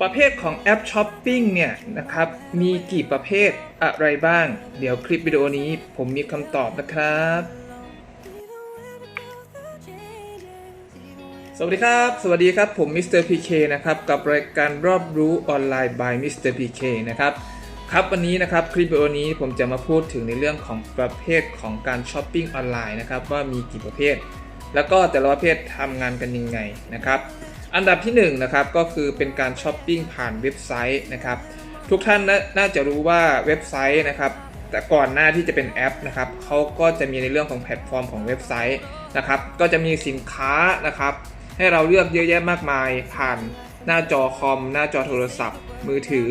ประเภทของแอปช้อปปิ้งเนี่ยนะครับ มีกี่ประเภทอะไรบ้าง เดี๋ยวคลิปวิดีโอนี้ผมมีคำตอบนะครับ สวัสดีครับ สวัสดีครับ ผมมิสเตอร์พีเคนะครับ กับรายการรอบรู้ออนไลน์ by มิสเตอร์พีเคนะครับ ครับวันนี้นะครับคลิปวิดีโอนี้ผมจะมาพูดถึงในเรื่องของประเภทของการช้อปปิ้งออนไลน์นะครับว่ามีกี่ประเภท แล้วก็แต่ละประเภททำงานกันยังไงนะครับ อันดับที่1นงนะครับก็คือเป็นการช้อปปิ้งผ่านเว็บไซต์นะครับ ทุกท่านน่าจะรู้ว่าเว็บไซต์นะครับแต่ก่อนหน้าที่จะเป็นแอปนะครับเขาก็จะมีในเรื่องของแพลตฟอร์มของเว็บไซต์นะครับ ก็จะมีสินค้านะครับ ให้เราเลือกเยอะแยะมากมาย ผ่านหน้าจอคอม หน้าจอโทรศัพท์ มือถือ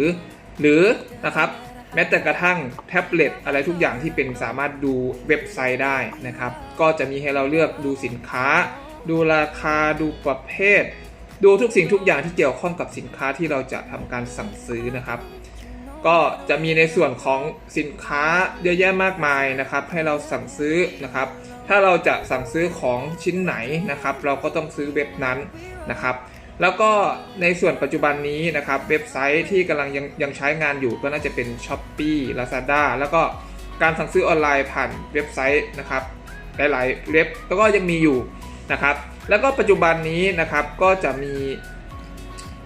หรือนะครับแม้แต่กระทั่งแท็บเล็ตอะไรทุกอย่างที่เป็นสามารถดูเว็บไซต์ได้นะครับ ก็จะมีให้เราเลือกดูสินค้า ดูราคาดูประเภท ดูทุกสิ่งทุกอย่างที่เกี่ยวข้องกับสินค้าที่เราจะทำการสั่งซื้อนะครับ ก็จะมีในส่วนของสินค้าเยอะแยะมากมายนะครับ ให้เราสั่งซื้อนะครับ ถ้าเราจะสั่งซื้อของชิ้นไหนนะครับ เราก็ต้องซื้อเว็บนั้นนะครับ แล้วก็ในส่วนปัจจุบันนี้นะครับ เว็บไซต์ที่กำลังยังยังใช้งานอยู่ก็น่าจะเป็น s h อ p e e Lazada แล้วก็การสั่งซื้อออนไลน์ผ่านเว็บไซต์นะครับหลายๆเว็บแล้วก็ยังมีอยู่ นะครับ แล้วก็ปัจจุบันนี้นะครับก็จะมี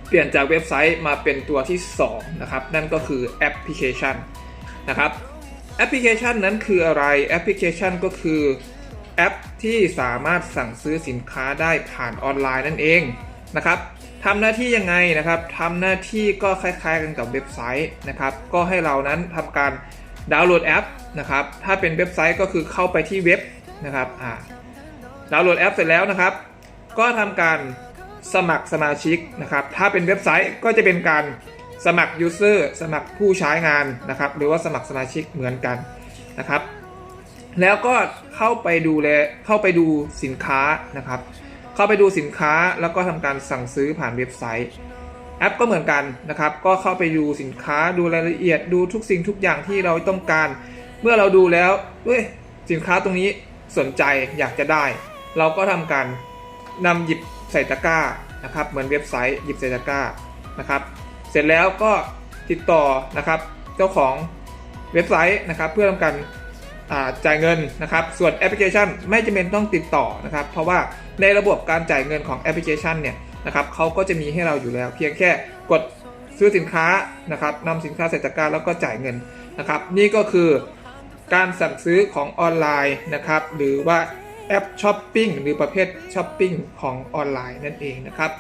เปลี่ยนจากเว็บไซต์มาเป็นตัวที่ 2 นะครับ นั่นก็คือแอปพลิเคชันนะครับแอปพลิเคชันนั้นคืออะไรแอปพลิเคชันก็คือแอปที่สามารถสั่งซื้อสินค้าได้ผ่านออนไลน์นั่นเองนะครับทำหน้าที่ยังไงนะครับทำหน้าที่ก็คล้ายๆกันกับเว็บไซต์นะครับ ก็ให้เรานั้นทำการดาวน์โหลดแอปนะครับ ถ้าเป็นเว็บไซต์ก็คือเข้าไปที่เว็บนะครับอ่า ดาวน์โหลดแอปเสร็จแล้วนะครับ ก็ทำการสมัครสมาชิกนะครับ ถ้าเป็นเว็บไซต์ก็จะเป็นการสมัคร User สมัครผู้ใช้งานนะครับ หรือว่าสมัครสมาชิกเหมือนกันนะครับ แล้วก็เข้าไปดูแลเข้าไปดูสินค้านะครับ เข้าไปดูสินค้าแล้วก็ทำการสั่งซื้อผ่านเว็บไซต์แอปก็เหมือนกันนะครับ ก็เข้าไปดูสินค้าดูรายละเอียดดูทุกสิ่งทุกอย่างที่เราต้องการ เมื่อเราดูแล้วเอ้ยสินค้าตรงนี้สนใจอยากจะได้ เราก็ทำการนำหยิบใส่ตะกร้านะครับ เหมือนเว็บไซต์หยิบใส่ตะกร้านะครับ เสร็จแล้วก็ติดต่อนะครับเจ้าของเว็บไซต์นะครับ เพื่อทำการจ่ายเงินนะครับ ส่วนแอปพลิเคชันไม่จำเป็นต้องติดต่อนะครับ เพราะว่าในระบบการจ่ายเงินของแอปพลิเคชันเนี่ยนะครับเขาก็จะมีให้เราอยู่แล้ว เพียงแค่กดซื้อสินค้านะครับนำสินค้าใส่ตะกร้าแล้วก็จ่ายเงินนะครับ นี่ก็คือการสั่งซื้อของออนไลน์นะครับ หรือว่า แอปช้อปปิ้งหรือประเภทช้อปปิ้งของออนไลน์นั่นเองนะครับ